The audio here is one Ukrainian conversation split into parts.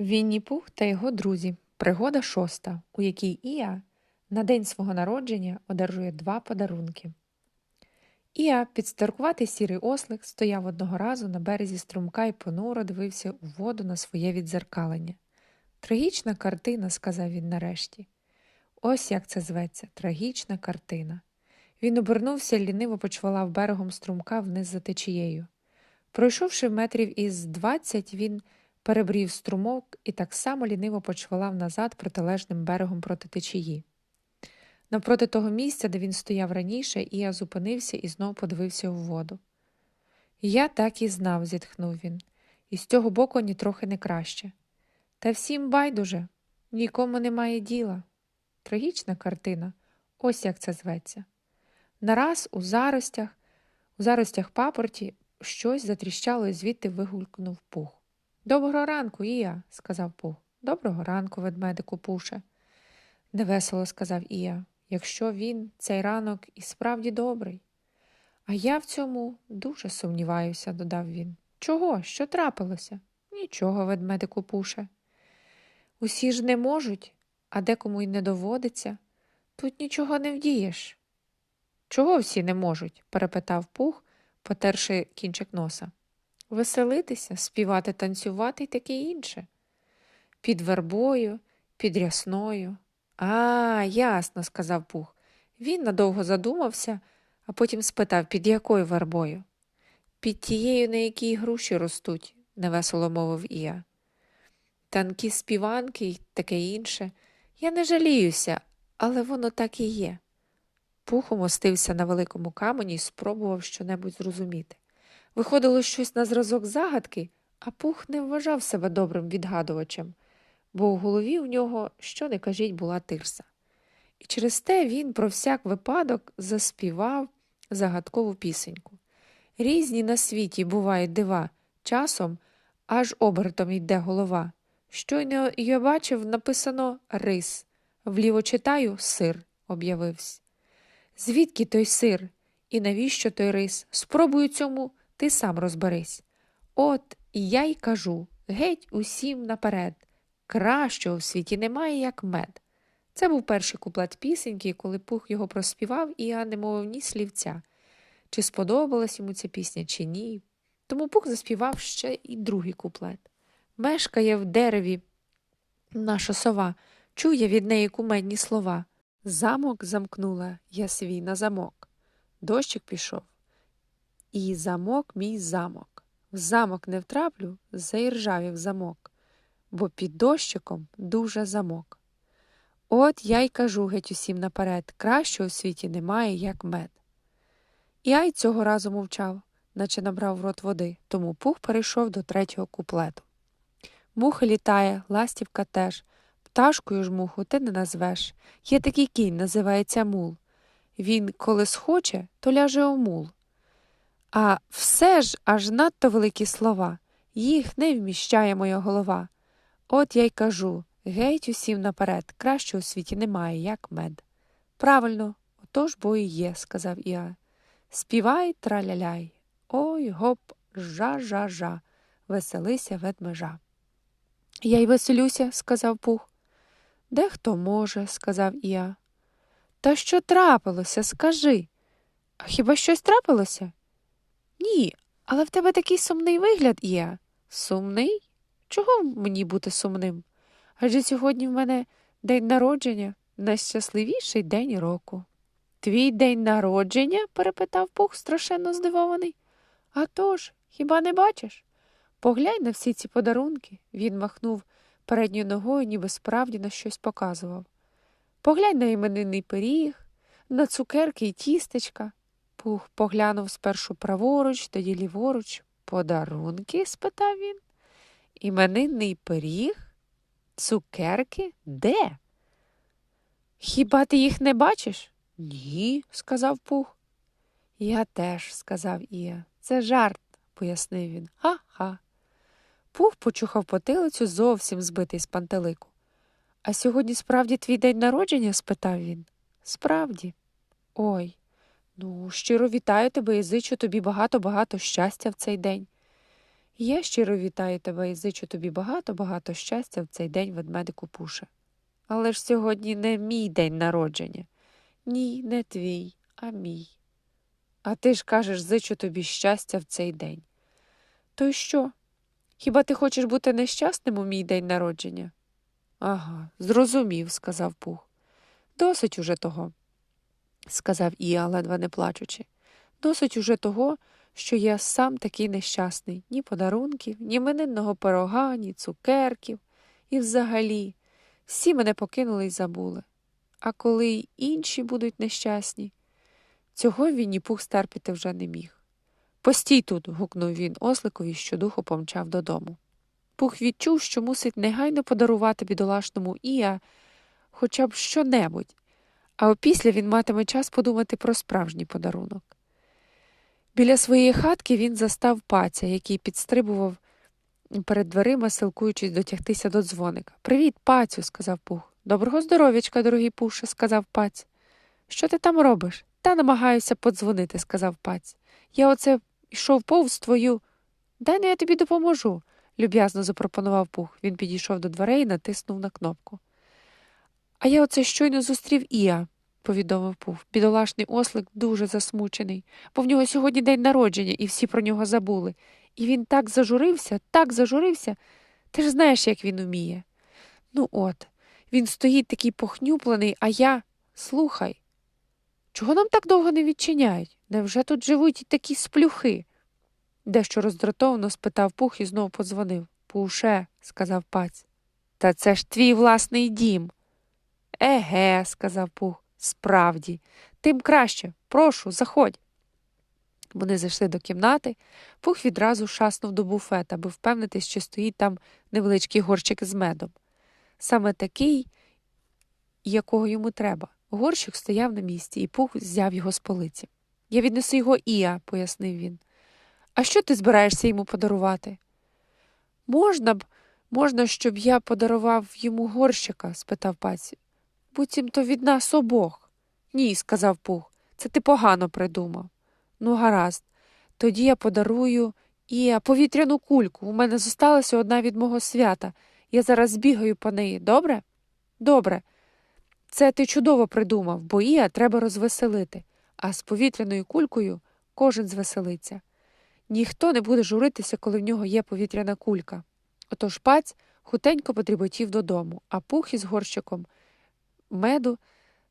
Вінні Пух та його друзі. Пригода шоста, у якій Іа на день свого народження одержує два подарунки. Іа, підстаркуватий сірий ослик, стояв одного разу на березі струмка і понуро дивився у воду на своє відзеркалення. Трагічна картина, сказав він нарешті. Ось як це зветься трагічна картина. Він обернувся ліниво почвалав берегом струмка вниз за течією. Пройшовши метрів із двадцять, він перебрів струмок і так само ліниво почвалав назад протилежним берегом проти течії. Напроти того місця, де він стояв раніше, Іа зупинився і знов подивився у воду. Я так і знав, зітхнув він, і з цього боку нітрохи не краще. Та всім байдуже, нікому немає діла. Трагічна картина, ось як це зветься. Нараз у заростях, у заростях папорті щось затріщало і звідти вигулькнув пух. Доброго ранку, Ія, сказав Пух. Доброго ранку, ведмедику Пуше. Невесело сказав Ія, якщо він цей ранок і справді добрий. А я в цьому дуже сумніваюся, додав він. Чого? Що трапилося? Нічого, ведмедику Пуше. Усі ж не можуть, а декому й не доводиться. Тут нічого не вдієш. Чого всі не можуть? перепитав Пух, потерши кінчик носа веселитися, співати, танцювати і таке інше. Під вербою, під рясною. А, ясно, сказав Пух. Він надовго задумався, а потім спитав, під якою вербою? Під тією, на якій груші ростуть, невесело мовив Ія. Танки співанки й таке інше. Я не жаліюся, але воно так і є. Пух умостився на великому камені і спробував щонебудь зрозуміти. Виходило щось на зразок загадки, а пух не вважав себе добрим відгадувачем, бо у голові у нього, що не кажіть, була тирса. І через те він про всяк випадок заспівав загадкову пісеньку. Різні на світі бувають дива, часом аж обертом йде голова. Щойно я бачив, написано рис, вліво читаю сир, об'явився. Звідки той сир? І навіщо той рис? Спробую цьому ти сам розберись. От я й кажу геть усім наперед. Кращого в світі немає, як мед. Це був перший куплет пісеньки, коли Пух його проспівав, і я не мовив ні слівця. Чи сподобалась йому ця пісня, чи ні. Тому Пух заспівав ще і другий куплет. Мешкає в дереві наша сова, чує від неї кумедні слова. Замок замкнула я свій на замок. Дощик пішов. І замок мій замок. В замок не втраплю, заіржавів замок, бо під дощиком дуже замок. От я й кажу геть усім наперед краще у світі немає, як мед. Я й цього разу мовчав, наче набрав в рот води, тому пух перейшов до третього куплету. Муха літає, ластівка теж. Пташкою ж муху ти не назвеш. Є такий кінь, називається мул. Він, коли схоче, то ляже у мул. А все ж аж надто великі слова, їх не вміщає моя голова. От я й кажу геть усім наперед, краще у світі немає, як мед. Правильно, отож бо і є, сказав Іа. Співай траляляй. Ой гоп, жа-жа-жа, веселися ведмежа. Я й веселюся, сказав Пух. Дехто може, сказав Іа. Та що трапилося, скажи? А хіба щось трапилося? Ні, але в тебе такий сумний вигляд є. Сумний? Чого мені бути сумним? Адже сьогодні в мене день народження, найщасливіший день року. Твій день народження? перепитав Пух, страшенно здивований. «А тож, хіба не бачиш? Поглянь на всі ці подарунки, він махнув передньою ногою, ніби справді на щось показував. Поглянь на іменинний пиріг, на цукерки й тістечка. Пух поглянув спершу праворуч, тоді ліворуч. Подарунки? спитав він. Іменинний пиріг? Цукерки? Де? Хіба ти їх не бачиш? Ні, сказав Пух. Я теж, сказав Ія. Це жарт, пояснив він. Ха-ха. Пух почухав потилицю, зовсім збитий з пантелику. А сьогодні справді твій день народження? спитав він. Справді. Ой. Ну, щиро вітаю тебе і зичу тобі багато-багато щастя в цей день. Я щиро вітаю тебе і зичу тобі багато-багато щастя в цей день ведмедику Пуше. Але ж сьогодні не мій день народження. Ні, не твій, а мій. А ти ж кажеш, зичу тобі щастя в цей день. То й що? Хіба ти хочеш бути нещасним у мій день народження? Ага, зрозумів, сказав Пух. Досить уже того, сказав Іа, ледве не плачучи. Досить уже того, що я сам такий нещасний, ні подарунків, ні менинного пирога, ні цукерків. І взагалі всі мене покинули й забули. А коли й інші будуть нещасні, цього Вінні Пух стерпіти вже не міг. Постій тут. гукнув він осликові, що духу помчав додому. Пух відчув, що мусить негайно подарувати бідолашному Іа хоча б щонебудь, а опісля він матиме час подумати про справжній подарунок. Біля своєї хатки він застав паця, який підстрибував перед дверима, силкуючись дотягтися до дзвоника. Привіт, пацю, сказав Пух. Доброго здоров'ячка, дорогий Пуше, сказав паць. Що ти там робиш? Та намагаюся подзвонити, сказав паць. Я оце йшов повз твою. Дай ну я тобі допоможу, люб'язно запропонував Пух. Він підійшов до дверей і натиснув на кнопку. А я оце щойно зустрів Іа, повідомив Пух. Бідолашний ослик дуже засмучений, бо в нього сьогодні день народження, і всі про нього забули. І він так зажурився, так зажурився. Ти ж знаєш, як він уміє. Ну, от, він стоїть такий похнюплений, а я. Слухай. Чого нам так довго не відчиняють? Невже тут живуть і такі сплюхи? Дещо роздратовано спитав Пух і знову подзвонив. Пуше, сказав паць. Та це ж твій власний дім. Еге, сказав Пух. Справді, тим краще. Прошу, заходь. Вони зайшли до кімнати, Пух відразу шаснув до буфета, аби впевнитись, що стоїть там невеличкий горщик з медом. Саме такий, якого йому треба. Горщик стояв на місці, і Пух взяв його з полиці. Я віднесу його Іа, пояснив він. А що ти збираєшся йому подарувати? Можна б, можна, щоб я подарував йому горщика? спитав паці. Буцімто від нас обох. Ні, сказав Пух. Це ти погано придумав. Ну, гаразд, тоді я подарую Іа повітряну кульку. У мене зосталася одна від мого свята. Я зараз збігаю по неї, добре? Добре. Це ти чудово придумав, бо Іа треба розвеселити, а з повітряною кулькою кожен звеселиться. Ніхто не буде журитися, коли в нього є повітряна кулька. Отож паць хутенько потріботів додому, а пух із горщиком меду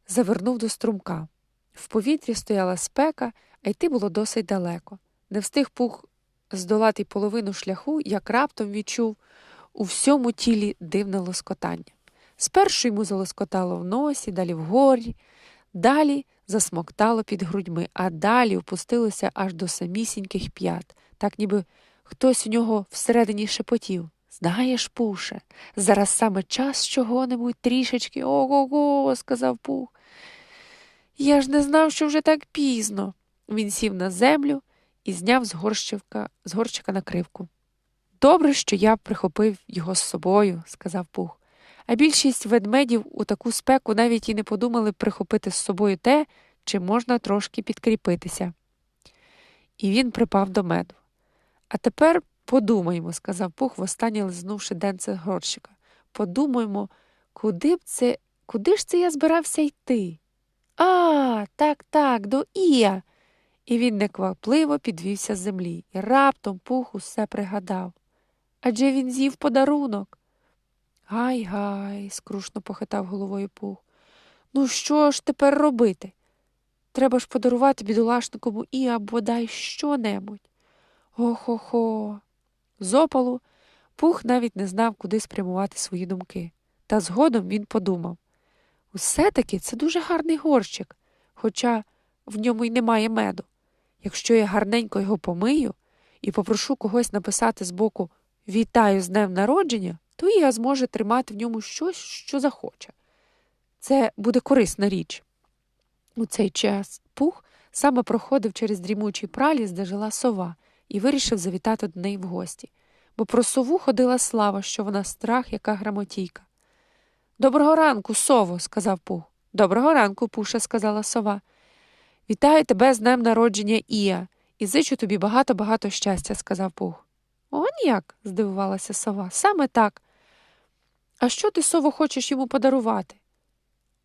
завернув до струмка. В повітрі стояла спека, а йти було досить далеко. Не встиг пух здолати половину шляху, як раптом відчув у всьому тілі дивне лоскотання. Спершу йому залоскотало в носі, далі вгорі, далі засмоктало під грудьми, а далі опустилося аж до самісіньких п'ят, так ніби хтось у нього всередині шепотів. Знаєш, Пуше, зараз саме час чого-небудь трішечки ого го сказав Пух. Я ж не знав, що вже так пізно. Він сів на землю і зняв з горщика, з горщика накривку. Добре, що я прихопив його з собою, сказав Пух. А більшість ведмедів у таку спеку навіть і не подумали прихопити з собою те, чим можна трошки підкріпитися. І він припав до меду. А тепер подумаймо, сказав Пух, востаннє лизнувши денце горщика. Подумаймо, куди б це, куди ж це я збирався йти? А, так, так, до Ія. І він неквапливо підвівся з землі, і раптом пух усе пригадав. Адже він з'їв подарунок. Гай гай, скрушно похитав головою пух. Ну, що ж тепер робити? Треба ж подарувати бідолашникову і або дай що-небудь. Охо-хо. З опалу пух навіть не знав, куди спрямувати свої думки. Та згодом він подумав усе таки це дуже гарний горщик, хоча в ньому й немає меду. Якщо я гарненько його помию і попрошу когось написати збоку Вітаю з днем народження, то я зможу тримати в ньому щось, що захоче. Це буде корисна річ. У цей час пух саме проходив через дрімучий праліс, де жила сова, і вирішив завітати до неї в гості, бо про сову ходила слава, що вона страх, яка грамотійка. Доброго ранку, сово, сказав пух. Доброго ранку, пуша, сказала сова. Вітаю тебе з днем народження Іа, і зичу тобі багато-багато щастя, сказав пух. Он як? здивувалася сова. Саме так. А що ти, сово, хочеш йому подарувати?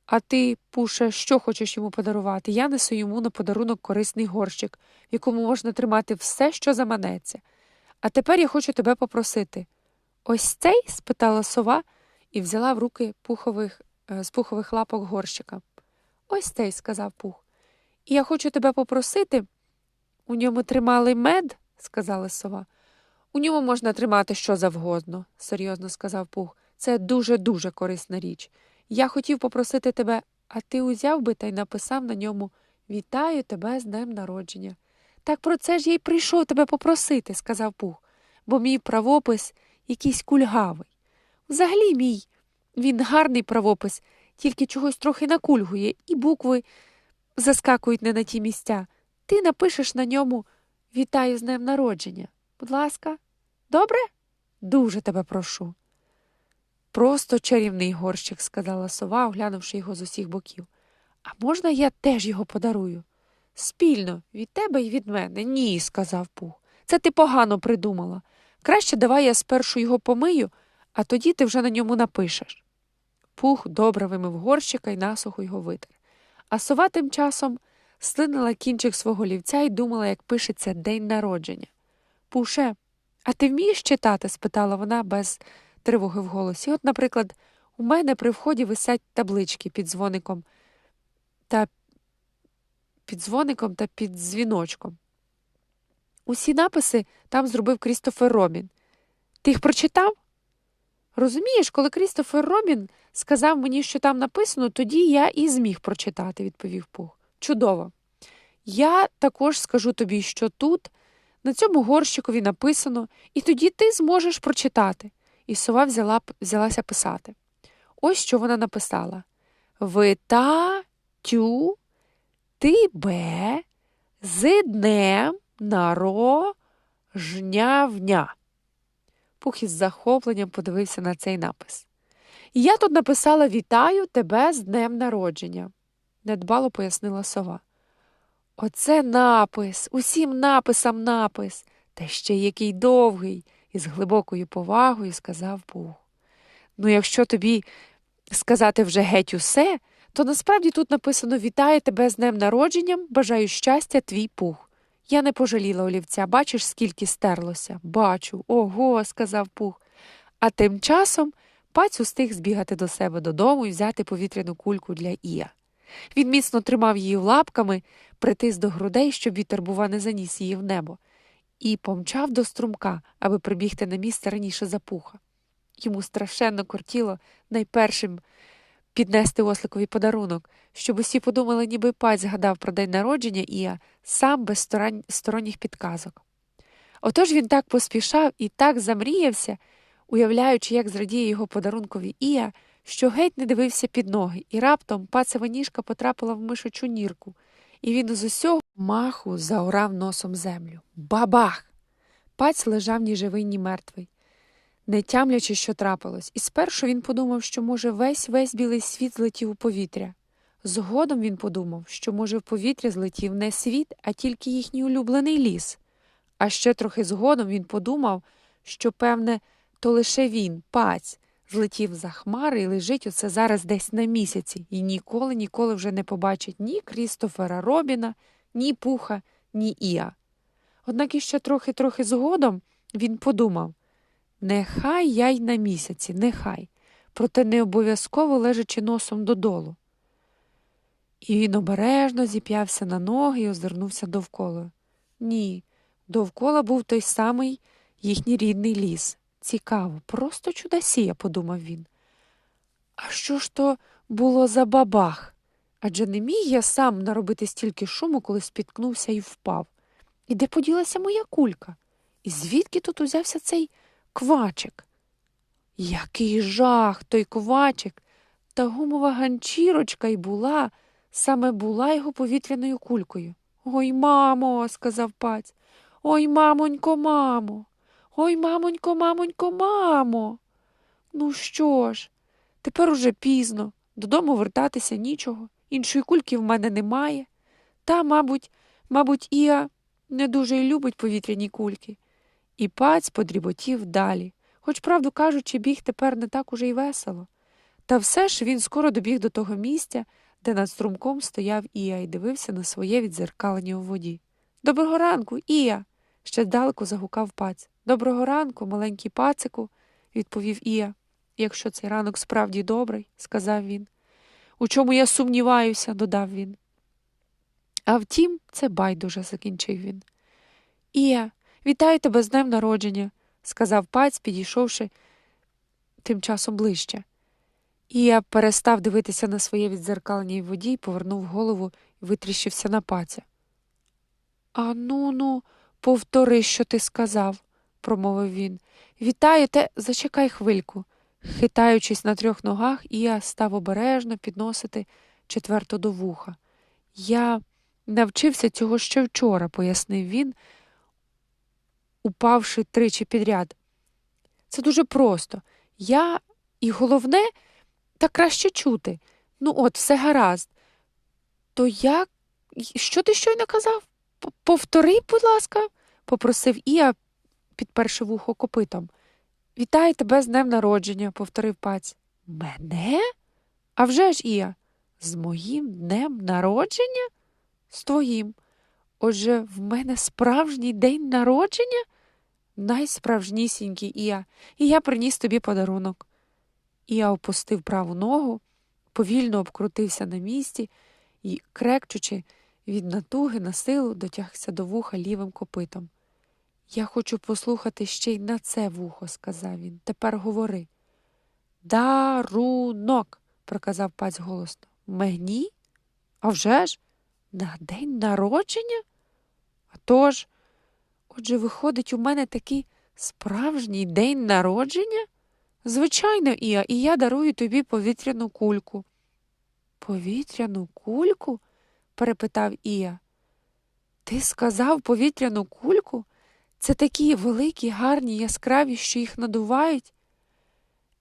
А ти, Пуше, що хочеш йому подарувати? Я несу йому на подарунок корисний горщик, в якому можна тримати все, що заманеться. А тепер я хочу тебе попросити. Ось цей? спитала сова і взяла в руки пухових, е, з пухових лапок горщика. Ось цей, сказав пух. І я хочу тебе попросити. У ньому тримали мед, сказала сова. У ньому можна тримати що завгодно, серйозно сказав пух. Це дуже-дуже корисна річ. Я хотів попросити тебе, а ти узяв би та й написав на ньому Вітаю тебе з днем народження. Так про це ж я й прийшов тебе попросити, сказав пух, бо мій правопис якийсь кульгавий. Взагалі мій, він гарний правопис, тільки чогось трохи накульгує, і букви заскакують не на ті місця. Ти напишеш на ньому Вітаю з днем народження. Будь ласка, добре? Дуже тебе прошу. Просто чарівний горщик, сказала сова, оглянувши його з усіх боків. А можна я теж його подарую? Спільно, від тебе і від мене. Ні, сказав пух. Це ти погано придумала. Краще давай я спершу його помию, а тоді ти вже на ньому напишеш. Пух добре вимив горщика і насухо його витер. А сова тим часом слинила кінчик свого лівця і думала, як пишеться день народження. Пуше, а ти вмієш читати? спитала вона без тривоги в голосі. От, наприклад, у мене при вході висять таблички під дзвоником та під дзвоником та під дзвіночком. Усі написи там зробив Крістофер Робін. Ти їх прочитав? Розумієш, коли Крістофер Робін сказав мені, що там написано, тоді я і зміг прочитати, відповів Пух. Чудово. Я також скажу тобі, що тут, на цьому горщикові написано, і тоді ти зможеш прочитати. І сова взяла, взялася писати. Ось що вона написала Вита тю тебе з днем нарожнявня. Пух із захопленням подивився на цей напис. Я тут написала Вітаю тебе з днем народження, недбало пояснила сова. Оце напис, усім написам напис, та ще який довгий, із глибокою повагою сказав Пух. Ну, якщо тобі сказати вже геть усе, то насправді тут написано Вітаю тебе з днем народженням, бажаю щастя, твій пух. Я не пожаліла олівця, бачиш, скільки стерлося? Бачу, ого, сказав пух. А тим часом паць устиг збігати до себе додому і взяти повітряну кульку для Ія. Він міцно тримав її лапками, притис до грудей, щоб вітер, бува, не заніс її в небо, і помчав до струмка, аби прибігти на місце раніше за пуха. Йому страшенно кортіло найпершим піднести осликові подарунок, щоб усі подумали, ніби паць згадав про день народження Іа сам без сторонніх підказок. Отож він так поспішав і так замріявся, уявляючи, як зрадіє його подарункові Іа, що геть не дивився під ноги, і раптом пацева ніжка потрапила в мишучу нірку, і він з усього маху заорав носом землю. Бабах! Паць лежав ні живий, ні мертвий не тямлячи, що трапилось, і спершу він подумав, що, може, весь весь білий світ злетів у повітря. Згодом він подумав, що, може, в повітря злетів не світ, а тільки їхній улюблений ліс. А ще трохи згодом він подумав, що, певне, то лише він, паць, злетів за хмари і лежить оце зараз десь на місяці, і ніколи, ніколи вже не побачить ні Крістофера Робіна, ні Пуха, ні Іа. Однак іще трохи-трохи згодом він подумав Нехай я й на місяці, нехай, проте не обов'язково лежачи носом додолу. І він обережно зіп'явся на ноги і озирнувся довкола. Ні, довкола був той самий їхній рідний ліс. Цікаво, просто чудосія, подумав він. А що ж то було за бабах? Адже не міг я сам наробити стільки шуму, коли спіткнувся і впав. І де поділася моя кулька? І звідки тут узявся цей квачик. Який жах той квачик, та гумова ганчірочка й була, саме була його повітряною кулькою. Ой, мамо, сказав паць. Ой, мамонько, мамо. Ой, мамонько, мамонько, мамо. Ну що ж, тепер уже пізно, додому вертатися нічого, іншої кульки в мене немає. Та, мабуть, мабуть, Іа не дуже й любить повітряні кульки. І паць подріботів далі, хоч, правду кажучи, біг тепер не так уже й весело. Та все ж він скоро добіг до того місця, де над струмком стояв Ія і дивився на своє відзеркалення у воді. Доброго ранку, Ія. ще здалеку загукав паць. Доброго ранку, маленький пацику, відповів Ія. Якщо цей ранок справді добрий, сказав він. У чому я сумніваюся, додав він. А втім, це байдуже, закінчив він. Ія, вітаю тебе з днем народження, сказав паць, підійшовши тим часом ближче. Ія перестав дивитися на своє відзеркалення в воді і повернув голову і витріщився на паця. А ну ну, повтори, що ти сказав, промовив він. Вітаю те, зачекай хвильку. Хитаючись на трьох ногах, Ія став обережно підносити четверту до вуха. Я навчився цього ще вчора, пояснив він, упавши тричі підряд. Це дуже просто. Я і головне, та краще чути. Ну, от, все гаразд. То як? Що ти щойно казав? Повтори, будь ласка, попросив Ія, підперши вухо копитом. Вітаю тебе з днем народження, повторив паць. Мене? «А вже ж, Ія, з моїм днем народження? З твоїм. Отже, в мене справжній день народження? Найсправжнісінький Ія, і я приніс тобі подарунок. Ія опустив праву ногу, повільно обкрутився на місці і, крекчучи від натуги на силу, дотягся до вуха лівим копитом. Я хочу послухати ще й на це вухо, сказав він. Тепер говори. Дарунок, проказав паць голосно. Мені? А вже ж? На день народження? А тож, отже, виходить, у мене такий справжній день народження? Звичайно, Іа, і я дарую тобі повітряну кульку. Повітряну кульку? перепитав Ія. Ти сказав повітряну кульку? Це такі великі, гарні, яскраві, що їх надувають.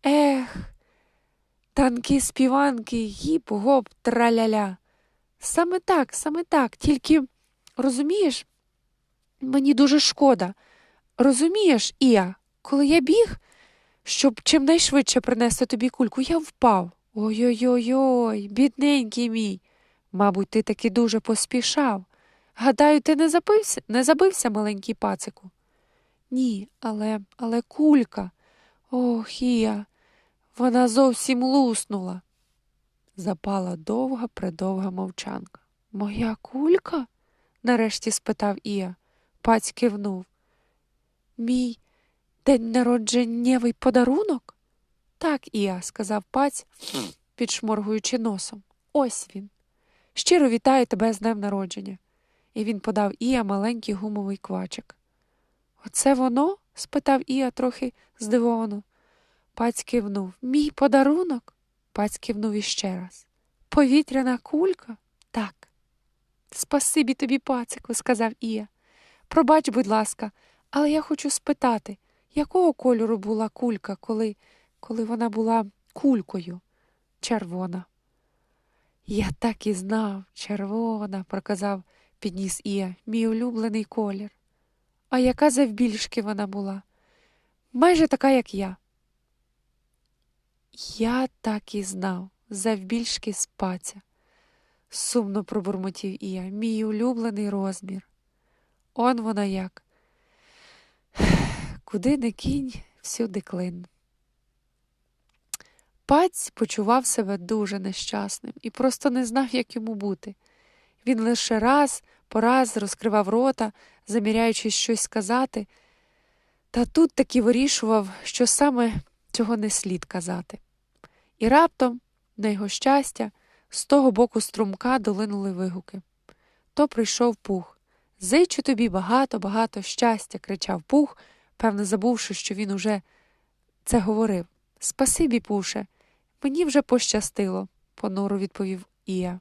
Ех, танки співанки, гіп, гоп, траляля. Саме так, саме так, тільки розумієш, мені дуже шкода. Розумієш, Іа, коли я біг, щоб чимнайшвидше принести тобі кульку, я впав. Ой-ой-ой, ой бідненький мій. Мабуть, ти таки дуже поспішав. Гадаю, ти не забився, не забився, маленький пацику? Ні, але але кулька. Ох, Ія, вона зовсім луснула. Запала довга, придовга мовчанка. Моя кулька? нарешті спитав Ія. Паць кивнув. Мій день народженнєвий подарунок? Так, Ія, сказав паць, підшморгуючи носом. Ось він. Щиро вітаю тебе з днем народження. І він подав Ія маленький гумовий квачик. Оце воно? спитав Ія трохи здивовано. Паць кивнув. Мій подарунок? Паць кивнув іще раз. Повітряна кулька? Так. Спасибі тобі, пацику, сказав Ія. Пробач, будь ласка, але я хочу спитати, якого кольору була кулька, коли, коли вона була кулькою? Червона. Я так і знав, червона, проказав, підніс Ія, мій улюблений колір. А яка завбільшки вона була? Майже така, як я. Я так і знав, завбільшки спаця, сумно пробурмотів Ія, мій улюблений розмір. Он вона як. Куди не кінь, всюди клин. Паць почував себе дуже нещасним і просто не знав, як йому бути. Він лише раз по раз розкривав рота, заміряючись щось сказати, та тут таки вирішував, що саме цього не слід казати. І раптом, на його щастя, з того боку струмка долинули вигуки. То прийшов пух. Зичу тобі багато, багато щастя, кричав пух, певно, забувши, що він уже це говорив. Спасибі, пуше, мені вже пощастило, понуро відповів Ія.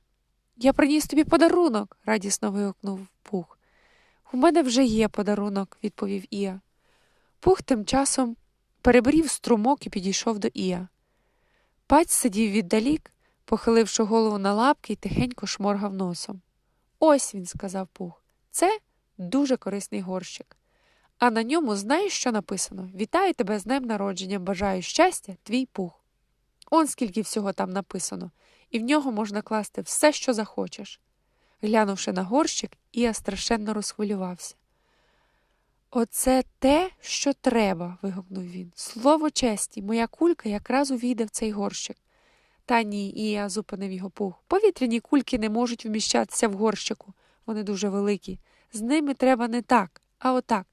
Я приніс тобі подарунок, радісно вигукнув Пух. У мене вже є подарунок, відповів Ія. Пух тим часом перебрів струмок і підійшов до Ія. Паць сидів віддалік, похиливши голову на лапки і тихенько шморгав носом. Ось він, сказав Пух, це дуже корисний горщик. А на ньому знаєш, що написано? Вітаю тебе з днем народження, бажаю щастя, твій пух. Он скільки всього там написано, і в нього можна класти все, що захочеш. Глянувши на горщик, Ія страшенно розхвилювався. Оце те, що треба. вигукнув він. Слово честі, моя кулька якраз увійде в цей горщик. Та ні, Ія зупинив його пух. Повітряні кульки не можуть вміщатися в горщику. Вони дуже великі. З ними треба не так, а отак.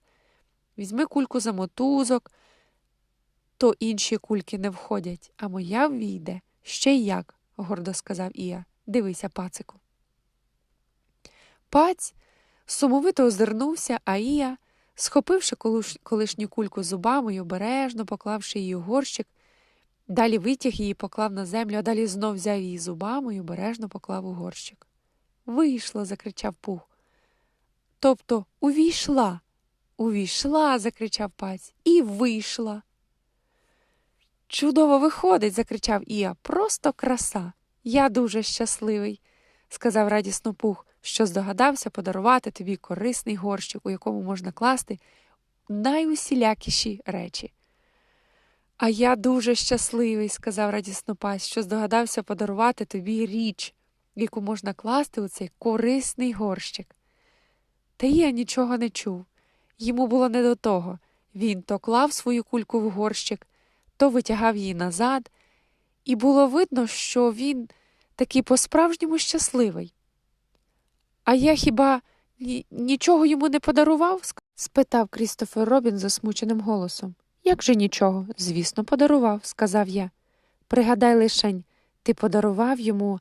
Візьми кульку за мотузок, то інші кульки не входять, а моя ввійде. Ще й як, гордо сказав Ія. Дивися, пацику. Паць сумовито озирнувся, а Ія, схопивши колишню кульку зубами й обережно поклавши її у горщик, далі витяг її, поклав на землю, а далі знов взяв її зубами й обережно поклав у горщик. Вийшло, закричав Пух. Тобто увійшла. Увійшла, закричав паць, і вийшла. Чудово виходить, закричав Іа. Просто краса. Я дуже щасливий, сказав радісно Пух, що здогадався подарувати тобі корисний горщик, у якому можна класти найусілякіші речі. А я дуже щасливий, сказав радісно паць, що здогадався подарувати тобі річ, яку можна класти у цей корисний горщик. Та я нічого не чув. Йому було не до того. Він то клав свою кульку в горщик, то витягав її назад, і було видно, що він такий по-справжньому щасливий. А я хіба нічого йому не подарував? спитав Крістофер Робін засмученим голосом. Як же нічого? Звісно, подарував, сказав я. Пригадай лишень, ти подарував йому,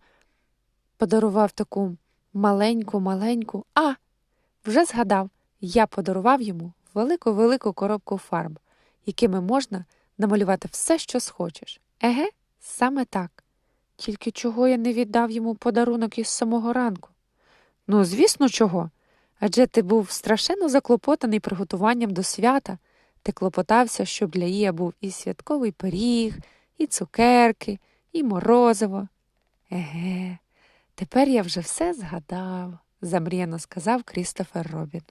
подарував таку маленьку, маленьку, а вже згадав, я подарував йому велику велику коробку фарб, якими можна намалювати все, що схочеш. Еге, саме так. Тільки чого я не віддав йому подарунок із самого ранку? Ну, звісно, чого. Адже ти був страшенно заклопотаний приготуванням до свята. Ти клопотався, щоб для Ія був і святковий пиріг, і цукерки, і морозиво. Еге, тепер я вже все згадав, замріяно сказав Крістофер Робін.